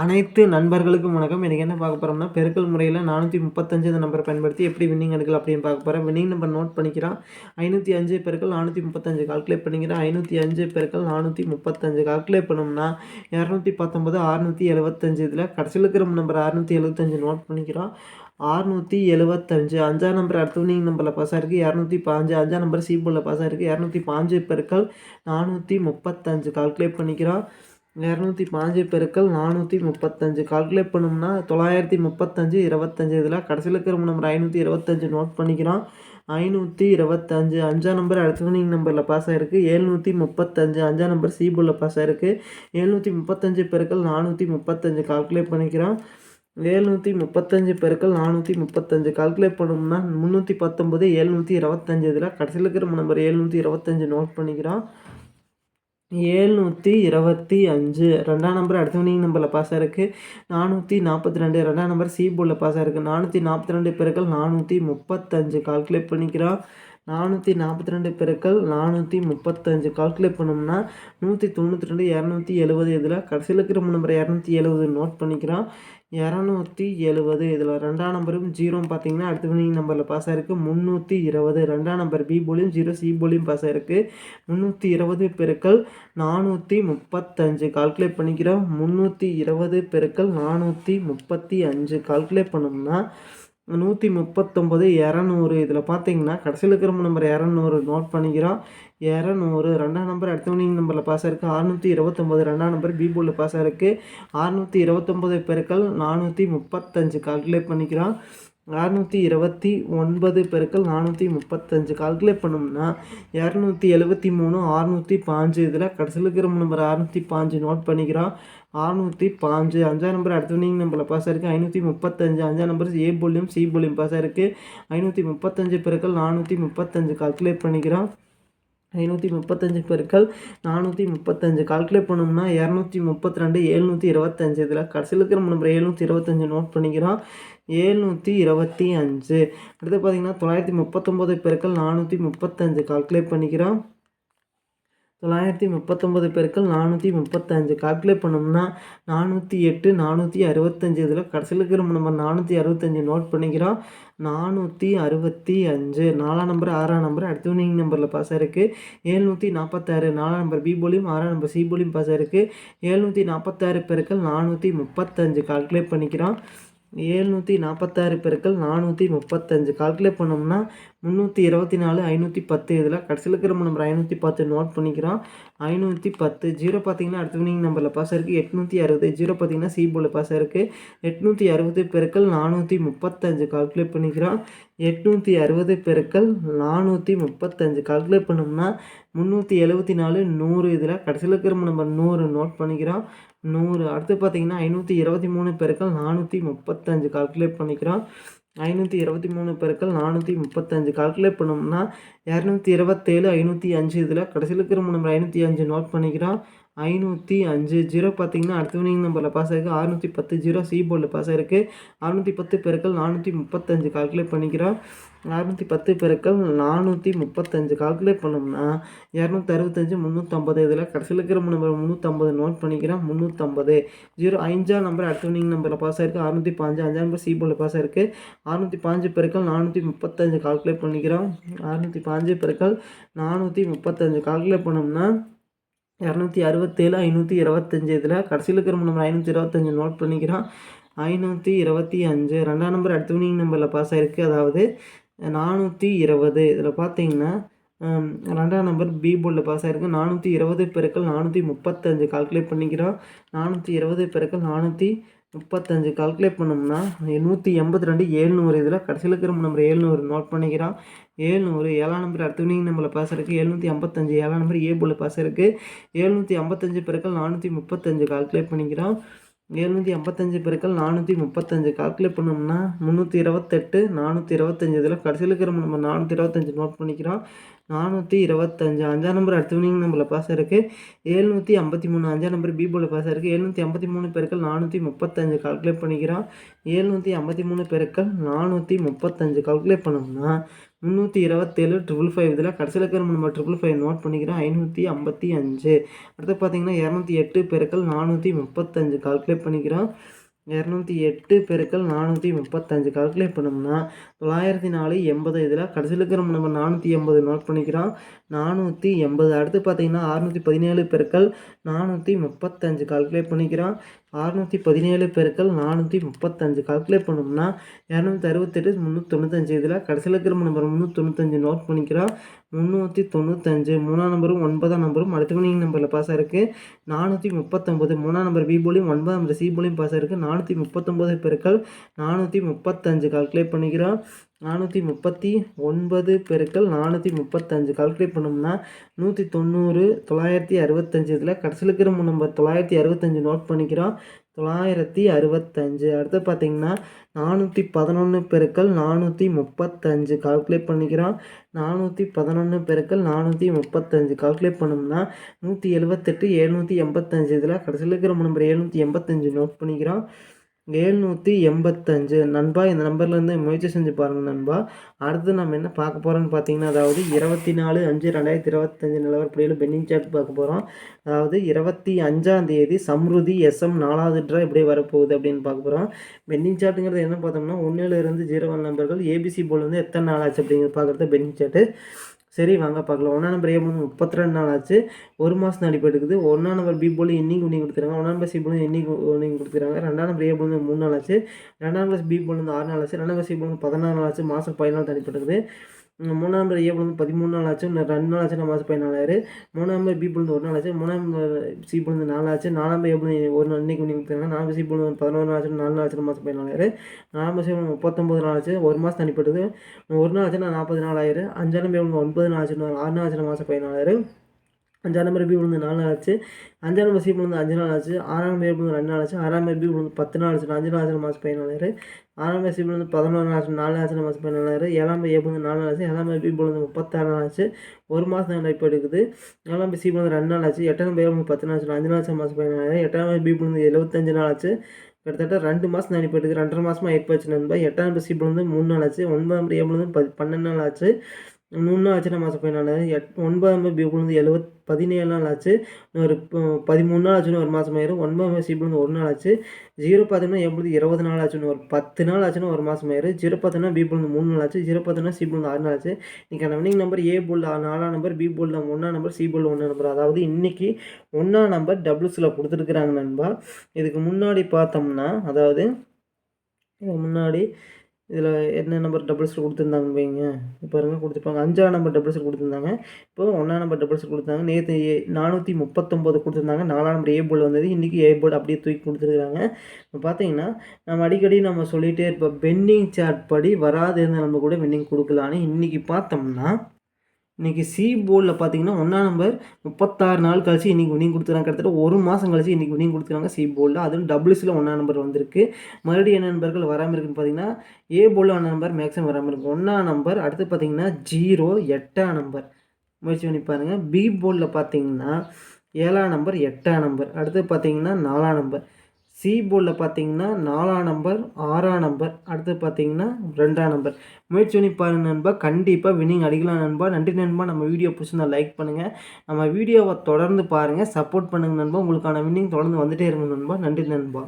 அனைத்து நண்பர்களுக்கும் வணக்கம். எனக்கு என்ன பார்க்க போகிறோம்னா பெருக்கல் முறையில் நானூற்றி முப்பத்தஞ்சு நம்பரை பயன்படுத்தி எப்படி வின்னிங் எடுக்கலாம் அப்படின்னு பார்க்க போகிறேன் வின்னிங் நம்பர் நோட் பண்ணிக்கிறான் ஐநூற்றி அஞ்சு பெருக்கள் நானூற்றி முப்பத்தஞ்சு. கால்குலேட் பண்ணிக்கிறேன் ஐநூற்றி அஞ்சு பெருக்கள் நானூற்றி முப்பத்தஞ்சு. கால்குலேட் பண்ணோம்னா இரநூத்தி பத்தொம்பது அறுநூற்றி எழுபத்தஞ்சு இதில் கடைசியில் இருக்கிற நம்பர் அறுநூற்றி எழுபத்தஞ்சு நோட் பண்ணிக்கிறோம். அறுநூற்றி எழுபத்தஞ்சு அஞ்சாம் நம்பர் அடுத்த வின்னிங் நம்பரில் பாஸ் இருக்குது இரநூத்தி பாஞ்சு. அஞ்சாம் நம்பர் சி போர்டில் பாஸ் இரநூத்தி பாஞ்சு பெருக்கள் நானூற்றி முப்பத்தஞ்சு. கால்குலேட் பண்ணிக்கிறோம். இரநூத்தி பாஞ்சு பெருக்கள் நானூற்றி முப்பத்தஞ்சு. கால்குலேட் பண்ணோம்னா தொள்ளாயிரத்தி முப்பத்தஞ்சு இருபத்தஞ்சு இதில் கடைசியில் இருக்கிற நம்பர் ஐநூற்றி இருபத்தஞ்சு நோட் பண்ணிக்கிறோம். ஐநூற்றி இருபத்தஞ்சு அஞ்சாம் நம்பர் அடுத்த வினிங் நம்பரில் பாஸ் ஆகிருக்கு ஏழ்நூற்றி முப்பத்தஞ்சு அஞ்சாம் நம்பர் சி பாஸ் ஆகிருக்கு ஏழ்நூற்றி முப்பத்தஞ்சு பெருக்கள் நானூற்றி முப்பத்தஞ்சு கால்குலேட் பண்ணிக்கிறோம். ஏழ்நூற்றி முப்பத்தஞ்சு பெருக்கள் நானூற்றி முப்பத்தஞ்சு கால்குலேட் பண்ணோம்னா முந்நூற்றி பத்தொம்பது ஏழ்நூற்றி இருபத்தஞ்சு இதில் கடைசியில் இருக்கிற நம்பர் ஏழ்நூற்றி இருபத்தஞ்சு நோட் பண்ணிக்கிறோம். ஏழ்நூற்றி இருபத்தி அஞ்சு. ரெண்டாம் நம்பர் அடுத்த வினிங் நம்பரில் பாஸ் ஆயிருக்கு. நானூற்றி நாற்பத்தி ரெண்டு. ரெண்டாம் நம்பர் சி போர்டில் பாஸ் ஆயிருக்கு. நானூற்றி நாற்பத்தி ரெண்டு பெருக்கள் நானூற்றி முப்பத்தஞ்சு. கால்குலேட் பண்ணிக்கிறோம். நானூற்றி நாற்பத்தி ரெண்டு பெருக்கள் நானூற்றி முப்பத்தஞ்சு கால்குலேட் பண்ணோம்னா நூற்றி தொண்ணூற்றி ரெண்டு இரநூத்தி எழுபது இதில் கடைசியில் இருக்கிற நம்பர் இரநூத்தி எழுபது நோட் பண்ணிக்கிறோம். இரநூத்தி எழுபது இதில் ரெண்டாம் நம்பரும் ஜீரோன்னு பார்த்தீங்கன்னா அடுத்த வினிங் நம்பரில் பாஸ் ஆயிருக்கு. முந்நூற்றி இருபது ரெண்டாம் நம்பர் பி போலியும் ஜீரோ சி போலியும் பாஸ் ஆகிருக்கு முந்நூற்றி இருபது பெருக்கள் நானூற்றி முப்பத்தஞ்சு கால்குலேட் பண்ணிக்கிறோம். முந்நூற்றி இருபது பெருக்கள் நானூற்றி முப்பத்தி அஞ்சு கால்குலேட் பண்ணோம்னா நூற்றி முப்பத்தொம்பது இரநூறு. இதில் பார்த்தீங்கன்னா கடைசியில் இருக்கிற நம்பர் இரநூறு நோட் பண்ணிக்கிறோம். இரநூறு ரெண்டாம் நம்பர் அடுத்த வினிங் நம்பரில் பாஸ் இருக்குது அறுநூற்றி இருபத்தொம்போது ரெண்டாம் நம்பர் பி போர்டில் பாஸ் இருக்குது அறுநூற்றி இருபத்தொம்போது பெருக்கள் நானூற்றி முப்பத்தஞ்சு கால்குலேட் பண்ணிக்கிறோம். அறுநூற்றி இருபத்தி ஒன்பது பெருக்கள் நானூற்றி முப்பத்தஞ்சு. கால்குலேட் பண்ணோம்னா இரநூத்தி எழுபத்தி மூணு அறுநூற்றி பாஞ்சு இதில் கடைசியில் இருக்கிற நம்பர் அறுநூற்றி பாஞ்சு நோட் பண்ணிக்கிறோம். அறுநூற்றி பாஞ்சு அஞ்சாம் நம்பர் அடுத்த வினிங் நம்பரில் பாஸ் ஆயிருக்கு. ஐநூற்றி முப்பத்தஞ்சு. அஞ்சாம் நம்பர் ஏ போலியும் சி போலியும் பாஸ் ஆயிருக்கு. ஐநூற்றி முப்பத்தஞ்சு பெருக்கள் நானூற்றி முப்பத்தஞ்சு. கால்குலேட் பண்ணிக்கிறோம். ஐநூற்றி முப்பத்தஞ்சு பெருக்கள் நானூற்றி முப்பத்தஞ்சு. கால்குலேட் பண்ணோம்னா இரநூத்தி முப்பத்தி ரெண்டு எழுநூற்றி இருபத்தஞ்சு. இதில் கடைசியில் இருக்கிற நம்பர் எழுநூற்றி இருபத்தஞ்சு நோட் பண்ணிக்கிறோம். ஏழ்நூற்றி இருபத்தி அஞ்சு. அடுத்து பார்த்திங்கன்னா தொள்ளாயிரத்தி முப்பத்தொம்போது பெருக்கள் நானூற்றி முப்பத்தஞ்சு. கால்குலேட் பண்ணிக்கிறோம். தொள்ளாயிரத்தி முப்பத்தொம்பது பெருக்கள் நானூற்றி முப்பத்தஞ்சு. கால்குலேட் பண்ணோம்னா நானூற்றி எட்டு நானூற்றி அறுபத்தஞ்சு. இதில் கடைசியில் இருக்கிற நம்பர் நானூற்றி அறுபத்தஞ்சு நோட் பண்ணிக்கிறோம். நானூற்றி அறுபத்தி அஞ்சு. நாலாம் நம்பர் ஆறாம் நம்பர் அடுத்த வினிங் நம்பரில் பாஸ் ஆயிருக்கு. ஏழ்நூற்றி நாற்பத்தாறு நாலாம் நம்பர் பி போலியும் ஆறாம் நம்பர் சி போலியும் பாஸ் ஆயிருக்கு. ஏழ்நூற்றி நாற்பத்தாறு பெருக்கள் நானூற்றி முப்பத்தஞ்சு. கால்குலேட் பண்ணிக்கிறோம். ஏழ்நூற்றி நாற்பத்தாறு பெருக்கள் நானூற்றி முப்பத்தஞ்சு கால்குலேட் பண்ணோம்னா முந்நூற்றி இருபத்தி நாலு ஐநூற்றி பத்து இதில் கடைசியில் இருக்கிற நம்பர் ஐநூற்றி பத்து நோட் பண்ணிக்கிறோம். ஐநூற்றி பத்து ஜீரோ பார்த்தீங்கன்னா அடுத்த வினிங் நம்பரில் பாஸ் இருக்குது எட்நூற்றி அறுபது ஜீரோ பார்த்தீங்கன்னா சி போர்டில் பாஸ் இருக்குது எட்நூற்றி அறுபது பெருக்கள் நானூற்றி முப்பத்தஞ்சு கால்குலேட் பண்ணிக்கிறோம். எட்நூற்றி அறுபது பெருக்கள் நானூற்றி முப்பத்தஞ்சு கால்குலேட் பண்ணோம்னா முந்நூற்றி எழுபத்தி நாலு நூறு இதில் கடைசியில் இருக்கிற நம்பர் நூறு நோட் பண்ணிக்கிறோம். நூறு. அடுத்து பார்த்தீங்கன்னா ஐநூற்றி இருபத்தி மூணு பெருக்கள் நானூற்றி முப்பத்தஞ்சு கால்குலேட் பண்ணிக்கிறோம். ஐநூற்றி இருபத்தி மூணு பெருக்கள் நானூற்றி முப்பத்தஞ்சு கால்குலேட் பண்ணோம்னா இரநூத்தி இருபத்தேழு ஐநூற்றி அஞ்சு இதில் கடைசியில் இருக்கிற நம்பர் ஐநூற்றி அஞ்சு நோட் பண்ணிக்கிறோம். ஐநூற்றி அஞ்சு ஜீரோ பார்த்தீங்கன்னா அடுத்த வினிங் நம்பரில் பாஸ் ஆகிருக்கு அறுநூற்றி பத்து ஜீரோ சி போர்டில் பாஸ் ஆகிருக்கு அறுநூற்றி பத்து பெருக்கள் நானூற்றி முப்பத்தஞ்சு கால்குலேட் பண்ணிக்கிறோம். அறுநூற்றி பத்து பெருக்கள் நானூற்றி முப்பத்தஞ்சு கால்குலேட் பண்ணோம்னா இரநூத்தி அறுபத்தஞ்சு முந்நூற்றம்பது இதில் கடைசியில் இருக்கிற நம்பர் முந்நூற்றம்பது நோட் பண்ணிக்கிறேன் முந்நூற்றம்பது ஜீரோ அஞ்சாம் நம்பர் அடுத்த வினிங் நம்பரில் பாஸ் ஆயிருக்கு. அறுநூற்றி பாஞ்சு அஞ்சாம் நம்பர் சி போர்டில் பாஸ் ஆயிருக்கு. அறுநூற்றி பாஞ்சு பெருக்கள் நானூற்றி முப்பத்தஞ்சு கால்குலேட் பண்ணிக்கிறோம். அறுநூற்றி பாஞ்சு பெருக்கள் நானூற்றி முப்பத்தஞ்சு கால்குலேட் பண்ணோம்னா இரநூத்தி அறுபத்தேழு ஐநூற்றி இருபத்தஞ்சு இதில் கடைசியில் இருக்கிற நம்பர் ஐநூற்றி இருபத்தஞ்சு நோட் பண்ணிக்கிறோம் ஐநூற்றி இருபத்தி அஞ்சு ரெண்டாம் நம்பர் அடுத்த வினிங் நம்பரில் பாஸ் ஆகிருக்கு அதாவது நானூற்றி இருபது இதில் பார்த்தீங்கன்னா ரெண்டாம் நம்பர் பி போர்டில் பாஸ் ஆகிருக்கு நானூற்றி இருபது பெருக்கள் நானூற்றி முப்பத்தஞ்சு கால்குலேட் பண்ணிக்கிறோம். நானூற்றி இருபது பெருக்கள் நானூற்றி முப்பத்தஞ்சு கால்குலேட் பண்ணோம்னா நூற்றி எண்பத்தி ரெண்டு ஏழ்நூறு இதில் கடைசியில் இருக்கிற நம்பர் ஏழ்நூறு நோட் பண்ணிக்கிறோம் ஏழ்நூறு ஏழாம் நம்பர் அடுத்த வினிங் நம்பரில் பாஸ் இருக்குது எழுநூற்றி ஐம்பத்தஞ்சு ஏழாம் நம்பர் ஏ போல் பாஸ் இருக்குது எழுநூற்றி ஐம்பத்தஞ்சு பிறகு நானூற்றி முப்பத்தஞ்சு கால்குலேட் பண்ணிக்கிறோம் எழுநூற்றி ஐம்பத்தஞ்சு பெருக்கள் நானூற்றி முப்பத்தஞ்சு. கால்குலேட் பண்ணோம்னா முந்நூற்றி இருபத்தெட்டு நானூற்றி இருபத்தஞ்சு. இதில் கடைசியில் இருக்கிற நம்ம நானூற்றி இருபத்தஞ்சு நோட் பண்ணிக்கிறோம். நானூற்றி இருபத்தஞ்சு. அஞ்சாம் நம்பர் அடுத்த வினிங் நம்பரில் பாஸ் இருக்குது ஏழ்நூற்றி ஐம்பத்தி மூணு. அஞ்சாம் நம்பர் பி போல் பாஸ் இருக்குது எழுநூற்றி ஐம்பத்தி மூணு பெருக்கள் நானூற்றி முப்பத்தஞ்சு. கால்குலேட் பண்ணிக்கிறோம். ஏழ்நூற்றி ஐம்பத்தி மூணு பெருக்கள் நானூற்றி முப்பத்தஞ்சு. கால்குலேட் பண்ணோம்னா முந்நூற்றி இருபத்தேழு ட்ரிபிள் ஃபைவ் இதில் கடைசியில் இருக்கிற நம்ம ட்ரிபிள் ஃபைவ் நோட் பண்ணிக்கிறோம் ஐநூற்றி ஐம்பத்தி அஞ்சு. அடுத்து பார்த்தீங்கன்னா இரநூத்தி எட்டு பெருக்கள் நானூற்றி முப்பத்தஞ்சு கால்குலேட் பண்ணிக்கிறோம். இரநூத்தி எட்டு பெருக்கள் நானூற்றி முப்பத்தஞ்சு கால்குலேட் பண்ணோம்னா தொள்ளாயிரத்தி நாலு எண்பது இதில் கடைசியில் இருக்கிற நம்ம நானூற்றி எண்பது நோட் பண்ணிக்கிறோம். நானூற்றி எண்பது. அடுத்து பார்த்தீங்கன்னா அறுநூற்றி பதினேழு பெருக்கள் நானூற்றி முப்பத்தஞ்சு கால்குலேட் பண்ணிக்கிறோம். அறுநூற்றி பதினேழு பெருக்கள் நானூற்றி முப்பத்தஞ்சு. கால்குலேட் பண்ணோம்னா இரநூத்தி அறுபத்தெட்டு முந்நூற்றி தொண்ணூத்தஞ்சு. இதில் கடைசியில் இருக்கிற நம்பர் முந்நூற்றி தொண்ணூத்தஞ்சு நோட் பண்ணிக்கிறோம். முந்நூற்றி தொண்ணூத்தஞ்சு மூணாம் நம்பரும் ஒன்பதாம் நம்பரும். அடுத்த மணி நம்பரில் பாஸ் ஆயிருக்கு. நானூற்றி முப்பத்தொம்பது மூணாம் நம்பர் பி போலியும் ஒன்பதாம் நம்பர் சி போலியும் பாஸ் ஆயிருக்கு. நானூற்றி முப்பத்தொம்பது பெருக்கள் நானூற்றி முப்பத்தஞ்சு. கால்குலேட் பண்ணிக்கிறோம். நானூற்றி முப்பத்தி ஒன்பது பெருக்கள் நானூற்றி முப்பத்தஞ்சு. கால்குலேட் பண்ணோம்னா நூற்றி தொண்ணூறு தொள்ளாயிரத்தி அறுபத்தஞ்சு. இதில் கடைசியில் இருக்கிற நம்பர் தொள்ளாயிரத்தி அறுபத்தஞ்சு நோட் பண்ணிக்கிறோம். தொள்ளாயிரத்தி அறுபத்தஞ்சு. அடுத்து பார்த்திங்கன்னா நானூற்றி பதினொன்று பெருக்கள் நானூற்றி முப்பத்தஞ்சு. கால்குலேட் பண்ணிக்கிறோம். நானூற்றி பதினொன்று பெருக்கள் நானூற்றி முப்பத்தஞ்சு. கால்குலேட் பண்ணோம்னா நூற்றி எழுபத்தெட்டு எழுநூற்றி எண்பத்தஞ்சு. இதில் கடைசியில் இருக்கிற நம்பர் எழுநூற்றி எண்பத்தஞ்சு நோட் பண்ணிக்கிறோம். ஏழ்நூற்றி எண்பத்தஞ்சு. நண்பா இந்த நம்பர்லேருந்து முயற்சி செஞ்சு பாருங்கள் நண்பா. அடுத்து நம்ம என்ன பார்க்க போகிறோம்னு பார்த்தீங்கன்னா அதாவது இருபத்தி நாலு அஞ்சு ரெண்டாயிரத்தி இருபத்தஞ்சு நிலவரப்படியில் பென்னிங் சார்ட் பார்க்க போகிறோம் அதாவது இருபத்தி அஞ்சாம் தேதி சம்ருதி எஸ்எம் நாலாவது ட்ரா எப்படி வரப்போகுது அப்படின்னு பார்க்க போகிறோம் பென்னிங் சார்ட்டுங்கிறது என்ன பார்த்தோம்னா ஒன்றிலிருந்து ஜீரோ ஒன் நம்பர்கள் ஏபிசி போல் வந்து எத்தனை நாள் ஆச்சு அப்படிங்கிறது பார்க்குறது பென்னிங் சார்ட்டு. சரி வாங்க பார்க்கலாம். ஒன்றா நம்பர் ஏ போல் முப்பத்தி ரெண்டு நாள் ஆச்சு. ஒரு மாதம் அடிப்பு எடுக்குது ஒன்றா நம்பர் பி போல் இன்னைக்கு ஒன்று கொடுத்துருக்காங்க. ஒன்றா நம்பர் சி போல் இன்னைக்கு ஒன்று கொடுத்துருக்காங்க. ரெண்டாம் நம்பர் ஏ போல் மூணு நாள் ஆச்சு. ரெண்டாம் நம்பர் பி போல் ஆறு நாள் ஆச்சு. ரெண்டாம் நம்பர் சி போல் பதினாறு நாள் ஆச்சு. மாதம் பதினாலு தனிப்பட்டுருக்குது மூணாம் நம்பர் ஏ பொழுது பதிமூணு நாள் ஆச்சு ரெண்டு நாள் ஆச்சு மாதம் பதினாலாயிரம் மூணாம் நம்பர் பி பொழுது ஒரு நாள் ஆச்சு மூணாம் சி பொழுது நாலு ஆச்சு நாலாம் நம்பர் ஏ பொழுது ஒரு நாள் இன்னைக்கு நீங்கள் நாலு சி பொழுது பதினோரு நாள் ஆச்சு நாலு நாள் ஆச்சு மாதம் பதினாலாயிரம் நாலாம் சி முப்பத்தொம்பது நாள் ஆச்சு ஒரு மாதம் தனிப்பட்டது. ஒரு நாள் ஆச்சுன்னா நாற்பது நாள் ஆயிரு. அஞ்சாம் நம்பர் ஒன்பது நாள் ஆச்சு ஆறு நாள் ஆச்சு மாதம் பதினாலாயிரம் அஞ்சாம் நம்பர் பி விழுந்து நாலு நாள் ஆச்சு அஞ்சாம் நம்பர் சி விழுந்து அஞ்சு நாள் ஆச்சு ஆறாம் நம்பர் விழுந்து ரெண்டு நாள் ஆச்சு ஆறாம் நம்பர் பி விழுந்து பத்து நாள் ஆச்சு அஞ்சு நாள் ஆச்சு மாதம் பதினாலாயிரம் ஆறாம் நம்பர் சி விழுந்து பதினொன்று நாள் ஆச்சு நாலு ஆச்சு மாதம் பதினாலாயிரம் ஏழாம் நம்பர் ஏ விழுந்து நாலு நாள் ஆச்சு ஏழாம் நம்பர் பி விழுந்து முப்பத்தாறு நாள் ஆச்சு ஒரு மாதம் இப்போ எடுக்குது ஏழாம் நம்பர் சி விழுந்து ரெண்டு நாள் ஆச்சு எட்டாம் நம்பர் விழுந்து பத்து நாள் ஆச்சு அஞ்சு நாள் ஆச்சு மாதம் பதினாலாயிரம் எட்டாம் நம்பர் பி விழுந்து எழுபத்தஞ்சு நாள் ஆச்சு கிட்டத்தட்ட ரெண்டு மாதம் நான் இப்போ எடுக்குது ரெண்டரை மாதமாக ஆயிடுச்சு நண்பா எட்டாம் நம்பர் சி விழுந்து மூணு நாள் ஆச்சு ஒன்பதாம் நம்பர் ஏ விழுந்து பதி பன்னெண்டு நாள் ஆச்சு மூணு ஆச்சுன்னா மாதம் பதினாலு எட் ஒன்பதாம் பி விழுந்து எழுபத் பதினேழு நாள் ஆச்சு ஒரு பதிமூணு நாள் ஆச்சுன்னு ஒரு மாதம் ஆயிரும். ஒன்பதாம் சி வந்து ஒரு நாள் ஆச்சு ஜீரோ பார்த்தோம்னா எப்பொழுது இருபது நாள் ஆச்சுன்னு ஒரு பத்து நாள் ஆச்சுன்னு ஒரு மாதம் ஆயிரும். ஜீரோ பார்த்தோம்னா பி விழுந்து மூணு நாள் ஆச்சு ஜீரோ பார்த்தோம்னா சி விழுந்து ஆறு நாள் ஆச்சு இன்றைக்கி வினிங் நம்பர் ஏ போல் நாலாம் நம்பர் பி போல் ஒன்றாம் நம்பர் சி போல் ஒன்றா நம்பர் அதாவது இன்றைக்கி ஒன்றாம் நம்பர் டபுள்ஸில் கொடுத்துருக்குறாங்க நண்பா. இதுக்கு முன்னாடி பார்த்தோம்னா அதாவது இதுக்கு முன்னாடி இதில் என்ன நம்பர் டபுள் கொடுத்துருந்தாங்க வைங்க. பாருங்கள் கொடுத்துருப்பாங்க. அஞ்சாம் நம்பர் டபுள் செல் கொடுத்துருந்தாங்க. இப்போ ஒன்றாம் நம்பர் டபுள் செல் கொடுத்தாங்க நேற்று ஏ நானூற்றி முப்பத்தொம்போது கொடுத்துருந்தாங்க. நாலாம் நம்பர் ஏ போர்டு வந்தது. இன்றைக்கி ஏ போர்டு அப்படியே தூக்கி கொடுத்துருக்காங்க இப்போ பார்த்தீங்கன்னா நம்ம அடிக்கடி நம்ம சொல்லிகிட்டே இருப்போம் பெண்டிங் சார்ட் படி வராது இருந்த நம்ம கூட பெண்டிங் கொடுக்கலான்னு இன்றைக்கி பார்த்தோம்னா இன்றைக்கி சி போர்டில் பார்த்தீங்கன்னா ஒன்றா நம்பர் முப்பத்தாறு நாள் கழிச்சு இன்றைக்கி வினிங் கொடுத்துருக்காங்க. கிட்டத்தட்ட ஒரு மாதம் கழிச்சு இன்றைக்கி வினிங் கொடுத்துருக்காங்க சி போர்டில் அதுவும் டபுள்ஸில் ஒன்றா நம்பர் வந்திருக்கு. மறுபடியும் என்ன நண்பர்கள் வராமல் இருக்குன்னு பார்த்தீங்கன்னா ஏ போர்டில் ஒன்றா நம்பர் மேக்ஸிமம் வராமல் இருக்கும் ஒன்றாம் நம்பர் அடுத்து பார்த்தீங்கன்னா ஜீரோ எட்டாம் நம்பர் முயற்சி பண்ணி பாருங்கள் பி போர்டில் பார்த்தீங்கன்னா ஏழாம் நம்பர் எட்டாம் நம்பர் அடுத்து பார்த்தீங்கன்னா நாலாம் நம்பர் சி போர்டில் பார்த்தீங்கன்னா நாலாம் நம்பர் ஆறாம் நம்பர் அடுத்து பார்த்தீங்கன்னா ரெண்டாம் நம்பர் முயற்சி பண்ணி பாருங்க நண்பா. கண்டிப்பாக வினிங் அடிக்கலாம் நண்பா. நன்றி நண்பா. நம்ம வீடியோ பிடிச்சிருந்தா லைக் பண்ணுங்கள் நம்ம வீடியோவை தொடர்ந்து பாருங்கள் சப்போர்ட் பண்ணுங்கள் நண்பா. உங்களுக்கான வின்னிங் தொடர்ந்து வந்துகிட்டே இருங்க நண்பா. நன்றி நண்பா.